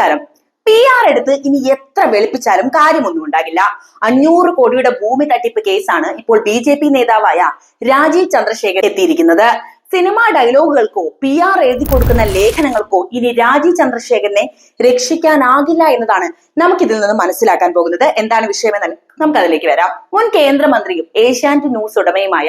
നമസ്കാരം. P R എടുത്ത് ഇനി എത്ര വെളുപ്പിച്ചാലും കാര്യമൊന്നും ഉണ്ടാകില്ല. അഞ്ഞൂറ് കോടിയുടെ ഭൂമി തട്ടിപ്പ് കേസാണ് ഇപ്പോൾ ബി ജെ പി നേതാവായ രാജീവ് ചന്ദ്രശേഖർ എത്തിയിരിക്കുന്നത്. സിനിമാ ഡയലോഗുകൾക്കോ പി ആർ എഴുതി കൊടുക്കുന്ന ലേഖനങ്ങൾക്കോ ഇനി രാജീവ് ചന്ദ്രശേഖരനെ രക്ഷിക്കാനാകില്ല എന്നതാണ് നമുക്കിതിൽ നിന്ന് മനസ്സിലാക്കാൻ പോകുന്നത്. എന്താണ് വിഷയമെന്നാൽ നമുക്ക് അതിലേക്ക് വരാം. മുൻ കേന്ദ്രമന്ത്രിയും ഏഷ്യാനെറ്റ് ന്യൂസ് ഉടമയുമായ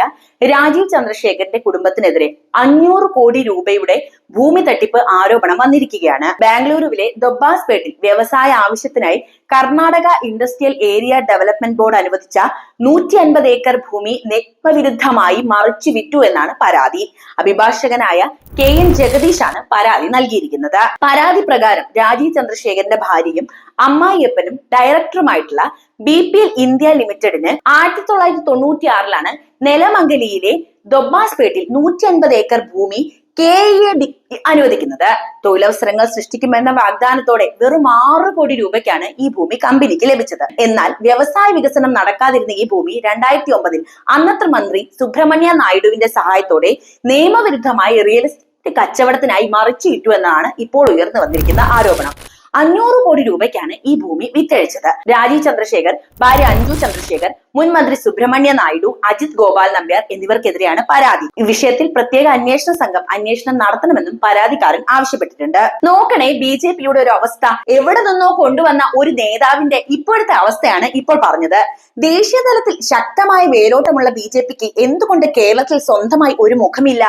രാജീവ് ചന്ദ്രശേഖരന്റെ കുടുംബത്തിനെതിരെ അഞ്ഞൂറ് കോടി രൂപയുടെ ഭൂമി തട്ടിപ്പ് ആരോപണം വന്നിരിക്കുകയാണ്. ബാംഗ്ലൂരുവിലെ ദൊബ്ബാസ്പേട്ടിൽ വ്യവസായ ആവശ്യത്തിനായി Karnataka industrial area development board അനുവദിച്ച നൂറ്റി അൻപത് ഏക്കർ ഭൂമി നിയമവിരുദ്ധമായി മറിച്ചു വിറ്റു എന്നാണ് പരാതി. അഭിഭാഷകനായ കെ എൻ ജഗദീഷാണ് പരാതി നൽകിയിരിക്കുന്നത്. പരാതി പ്രകാരം രാജീവ് ചന്ദ്രശേഖരന്റെ ഭാര്യയും അമ്മായിയപ്പനും ഡയറക്ടറുമായിട്ടുള്ള ബി പി എൽ ഇന്ത്യ ലിമിറ്റഡിന് ആയിരത്തി തൊള്ളായിരത്തി തൊണ്ണൂറ്റി ആറിലാണ് നെലമംഗലിയിലെ ദൊബ്ബാസ്പേട്ടിൽ നൂറ്റി അൻപത് ഏക്കർ ഭൂമി കെ എ ഡി അനുവദിക്കുന്നത്. തൊഴിലവസരങ്ങൾ സൃഷ്ടിക്കുമെന്ന വാഗ്ദാനത്തോടെ വെറും ആറ് കോടി രൂപയ്ക്കാണ് ഈ ഭൂമി കമ്പനിക്ക് ലഭിച്ചത്. എന്നാൽ വ്യവസായ വികസനം നടക്കാതിരുന്ന ഈ ഭൂമി രണ്ടായിരത്തി ഒമ്പതിൽ അന്നത്തെ മന്ത്രി സുബ്രഹ്മണ്യ നായിഡുവിന്റെ സഹായത്തോടെ നിയമവിരുദ്ധമായി റിയൽ എസ്റ്റേറ്റ് കച്ചവടത്തിനായി മറിച്ചു എന്നാണ് ഇപ്പോൾ ഉയർന്നു വന്നിരിക്കുന്ന ആരോപണം. അഞ്ഞൂറ് കോടി രൂപയ്ക്കാണ് ഈ ഭൂമി വിറ്റഴിച്ചത്. രാജീവ് ചന്ദ്രശേഖർ ഭാര്യ അഞ്ജു ചന്ദ്രശേഖർ മുൻ മന്ത്രി സുബ്രഹ്മണ്യ നായിഡു അജിത് ഗോപാൽ നമ്പ്യാർ എന്നിവർക്കെതിരെയാണ് പരാതി. ഈ വിഷയത്തിൽ പ്രത്യേക അന്വേഷണ സംഘം അന്വേഷണം നടത്തണമെന്നും പരാതിക്കാരൻ ആവശ്യപ്പെട്ടിട്ടുണ്ട്. നോക്കണേ ബി ജെ പിയുടെ ഒരു അവസ്ഥ. എവിടെ നിന്നോ കൊണ്ടുവന്ന ഒരു നേതാവിന്റെ ഇപ്പോഴത്തെ അവസ്ഥയാണ് ഇപ്പോൾ പറഞ്ഞത്. ദേശീയ തലത്തിൽ ശക്തമായ വേരോട്ടമുള്ള ബി ജെ പിക്ക് എന്തുകൊണ്ട് കേരളത്തിൽ സ്വന്തമായി ഒരു മുഖമില്ല?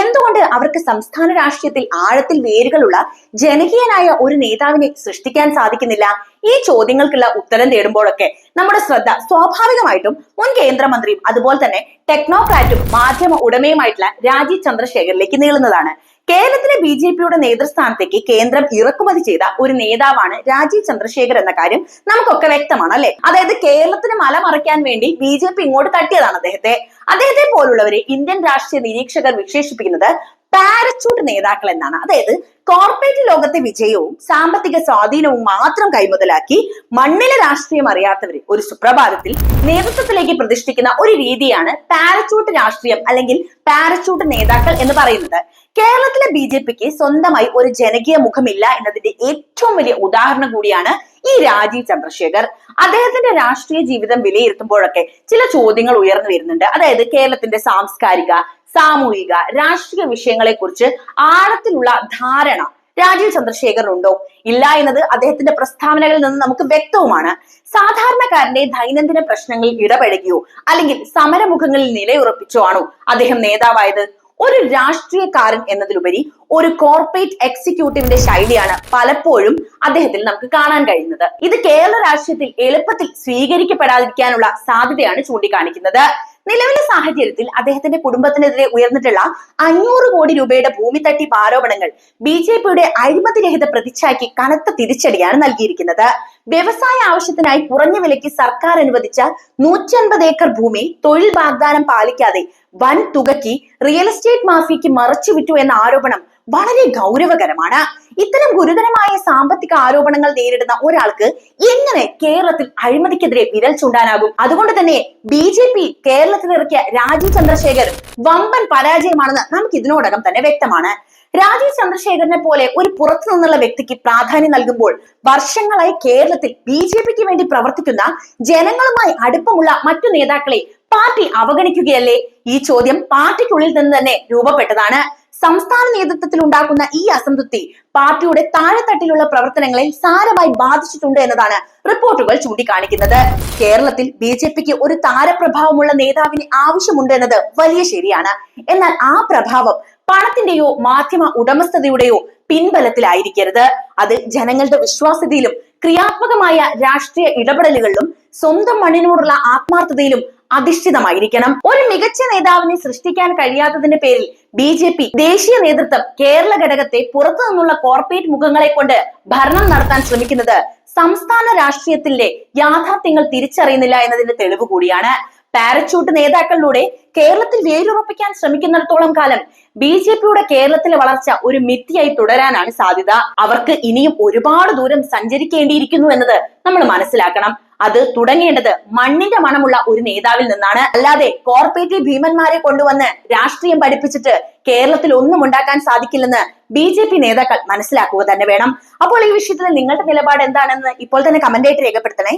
എന്തുകൊണ്ട് അവർക്ക് സംസ്ഥാന രാഷ്ട്രീയത്തിൽ ആഴത്തിൽ വേരുകളുള്ള ജനകീയനായ ഒരു നേതാവിനെ സൃഷ്ടിക്കാൻ സാധിക്കുന്നില്ല? ഈ ചോദ്യങ്ങൾക്കുള്ള ഉത്തരം തേടുമ്പോഴൊക്കെ നമ്മുടെ ശ്രദ്ധ സ്വാഭാവികമായിട്ടും മുൻ കേന്ദ്രമന്ത്രിയും അതുപോലെ തന്നെ ടെക്നോക്രാറ്റും മാധ്യമ ഉടമയുമായിട്ടുള്ള രാജീവ് ചന്ദ്രശേഖറിലേക്ക് നീളുന്നതാണ്. കേരളത്തിലെ ബി ജെ പിയുടെ നേതൃസ്ഥാനത്തേക്ക് കേന്ദ്രം ഇറക്കുമതി ചെയ്ത ഒരു നേതാവാണ് രാജീവ് ചന്ദ്രശേഖർ എന്ന കാര്യം നമുക്കൊക്കെ വ്യക്തമാണ് അല്ലെ? അതായത് കേരളത്തിന് മല മറയ്ക്കാൻ വേണ്ടി ബി ജെ പി ഇങ്ങോട്ട് തട്ടിയതാണ് അദ്ദേഹത്തെ. അദ്ദേഹത്തെ പോലുള്ളവരെ ഇന്ത്യൻ രാഷ്ട്രീയ നിരീക്ഷകർ വിശേഷിപ്പിക്കുന്നത് പാരച്ചൂട്ട് നേതാക്കൾ എന്നാണ്. അതായത് കോർപ്പറേറ്റ് ലോകത്തെ വിജയവും സാമ്പത്തിക സ്വാധീനവും മാത്രം കൈമുതലാക്കി മണ്ണിലെ രാഷ്ട്രീയം അറിയാത്തവരെ ഒരു സുപ്രഭാതത്തിൽ നേതൃത്വത്തിലേക്ക് പ്രതിഷ്ഠിക്കുന്ന ഒരു രീതിയാണ് പാരച്ചൂട്ട് രാഷ്ട്രീയം അല്ലെങ്കിൽ പാരച്ചൂട്ട് നേതാക്കൾ എന്ന് പറയുന്നത്. കേരളത്തിലെ ബി സ്വന്തമായി ഒരു ജനകീയ മുഖമില്ല എന്നതിന്റെ ഏറ്റവും വലിയ ഉദാഹരണം കൂടിയാണ് ഈ രാജീവ് ചന്ദ്രശേഖർ അദ്ദേഹത്തിന്റെ രാഷ്ട്രീയ ജീവിതം വിലയിരുത്തുമ്പോഴൊക്കെ ചില ചോദ്യങ്ങൾ ഉയർന്നു വരുന്നുണ്ട്. അതായത് കേരളത്തിന്റെ സാംസ്കാരിക സാമൂഹിക രാഷ്ട്രീയ വിഷയങ്ങളെ കുറിച്ച് ആഴത്തിലുള്ള ധാരണ രാജീവ് ചന്ദ്രശേഖറിനുണ്ടോ? ഇല്ല എന്നത് അദ്ദേഹത്തിന്റെ പ്രസ്താവനകളിൽ നിന്ന് നമുക്ക് വ്യക്തവുമാണ്. സാധാരണക്കാരന്റെ ദൈനംദിന പ്രശ്നങ്ങളിൽ ഇടപെടുകയോ അല്ലെങ്കിൽ സമരമുഖങ്ങളിൽ നിലയുറപ്പിച്ചോ ആണോ അദ്ദേഹം നേതാവായത്? ഒരു രാഷ്ട്രീയക്കാരൻ എന്നതിലുപരി ഒരു കോർപ്പറേറ്റ് എക്സിക്യൂട്ടീവിന്റെ ശൈലിയാണ് പലപ്പോഴും അദ്ദേഹത്തിൽ നമുക്ക് കാണാൻ കഴിയുന്നത്. ഇത് കേരള രാഷ്ട്രീയത്തിൽ എളുപ്പത്തിൽ സ്വീകരിക്കപ്പെടാതിരിക്കാനുള്ള സാധ്യതയാണ് ചൂണ്ടിക്കാണിക്കുന്നത്. നിലവിലെ സാഹചര്യത്തിൽ അദ്ദേഹത്തിന്റെ കുടുംബത്തിനെതിരെ ഉയർന്നിട്ടുള്ള അഞ്ഞൂറ് കോടി രൂപയുടെ ഭൂമി തട്ടിപ്പ് ആരോപണങ്ങൾ ബി ജെ പിയുടെ അഴിമതിരഹിത പ്രതിച്ഛായ്ക്ക് കനത്ത തിരിച്ചടിയാണ് നൽകിയിരിക്കുന്നത്. വ്യവസായ ആവശ്യത്തിനായി കുറഞ്ഞ വിലയ്ക്ക് സർക്കാർ അനുവദിച്ച നൂറ്റൻപത് ഏക്കർ ഭൂമി തൊഴിൽ വാഗ്ദാനം പാലിക്കാതെ വൻ തുകയ്ക്ക് റിയൽ എസ്റ്റേറ്റ് മാഫിയയ്ക്ക് മറച്ചു വിറ്റു എന്ന ആരോപണം വളരെ ഗൗരവകരമാണ്. ഇത്തരം ഗുരുതരമായ സാമ്പത്തിക ആരോപണങ്ങൾ നേരിടുന്ന ഒരാൾക്ക് എങ്ങനെ കേരളത്തിൽ അഴിമതിക്കെതിരെ വിരൽ ചൂണ്ടാനാകും? അതുകൊണ്ട് തന്നെ ബി ജെ പി കേരളത്തിൽ ഇറക്കിയ രാജീവ് ചന്ദ്രശേഖർ വമ്പൻ പരാജയമാണെന്ന് നമുക്ക് ഇതിനോടകം തന്നെ വ്യക്തമാണ്. രാജീവ് ചന്ദ്രശേഖരനെ പോലെ ഒരു പുറത്തു നിന്നുള്ള വ്യക്തിക്ക് പ്രാധാന്യം നൽകുമ്പോൾ വർഷങ്ങളായി കേരളത്തിൽ ബി ജെ പിക്ക് വേണ്ടി പ്രവർത്തിക്കുന്ന ജനങ്ങളുമായി അടുപ്പമുള്ള മറ്റു നേതാക്കളെ പാർട്ടി അവഗണിക്കുകയല്ലേ? ഈ ചോദ്യം പാർട്ടിക്കുള്ളിൽ നിന്ന് തന്നെ രൂപപ്പെട്ടതാണ്. സംസ്ഥാന നേതൃത്വത്തിൽ ഉണ്ടാക്കുന്ന ഈ അസംതൃപ്തി പാർട്ടിയുടെ താഴെത്തട്ടിലുള്ള പ്രവർത്തനങ്ങളെ സാരമായി ബാധിച്ചിട്ടുണ്ട് എന്നതാണ് റിപ്പോർട്ടുകൾ ചൂണ്ടിക്കാണിക്കുന്നത്. കേരളത്തിൽ ബി ജെ പിക്ക് ഒരു താരപ്രഭാവമുള്ള നേതാവിന് ആവശ്യമുണ്ട് എന്നത് വലിയ ശരിയാണ്. എന്നാൽ ആ പ്രഭാവം പണത്തിന്റെയോ മാധ്യമ ഉടമസ്ഥതയുടെയോ പിൻബലത്തിലായിരിക്കരുത്. അത് ജനങ്ങളുടെ വിശ്വാസ്യതയിലും ക്രിയാത്മകമായ രാഷ്ട്രീയ ഇടപെടലുകളിലും സ്വന്തം മണ്ണിനോടുള്ള ആത്മാർത്ഥതയിലും അധിഷ്ഠിതമായിരിക്കണം. ഒരു മികച്ച നേതാവിനെ സൃഷ്ടിക്കാൻ കഴിയാത്തതിന്റെ പേരിൽ ബി ജെ പി ദേശീയ നേതൃത്വം കേരള ഘടകത്തെ പുറത്തു നിന്നുള്ള കോർപ്പറേറ്റ് മുഖങ്ങളെ കൊണ്ട് ഭരണം നടത്താൻ ശ്രമിക്കുന്നത് സംസ്ഥാന രാഷ്ട്രീയത്തിന്റെ യാഥാർത്ഥ്യങ്ങൾ തിരിച്ചറിയുന്നില്ല എന്നതിന്റെ തെളിവ് കൂടിയാണ്. പാരച്ചൂട്ട് നേതാക്കളിലൂടെ കേരളത്തിൽ വേരുറപ്പിക്കാൻ ശ്രമിക്കുന്നിടത്തോളം കാലം ബി ജെ പിയുടെ കേരളത്തിലെ വളർച്ച ഒരു മിഥിയായി തുടരാനാണ് സാധ്യത. അവർക്ക് ഇനിയും ഒരുപാട് ദൂരം സഞ്ചരിക്കേണ്ടിയിരിക്കുന്നു എന്നത് നമ്മൾ മനസ്സിലാക്കണം. അത് തുടങ്ങേണ്ടത് മണ്ണിന്റെ മണമുള്ള ഒരു നേതാവിൽ നിന്നാണ്. അല്ലാതെ കോർപ്പറേറ്റീവ് ഭീമന്മാരെ കൊണ്ടുവന്ന് രാഷ്ട്രീയം പഠിപ്പിച്ചിട്ട് കേരളത്തിൽ ഒന്നും ഉണ്ടാക്കാൻ സാധിക്കില്ലെന്ന് ബി ജെ പി നേതാക്കൾ മനസ്സിലാക്കുക തന്നെ വേണം. അപ്പോൾ ഈ വിഷയത്തിൽ നിങ്ങളുടെ നിലപാട് എന്താണെന്ന് ഇപ്പോൾ തന്നെ കമന്റ് ആയിട്ട് രേഖപ്പെടുത്തണേ.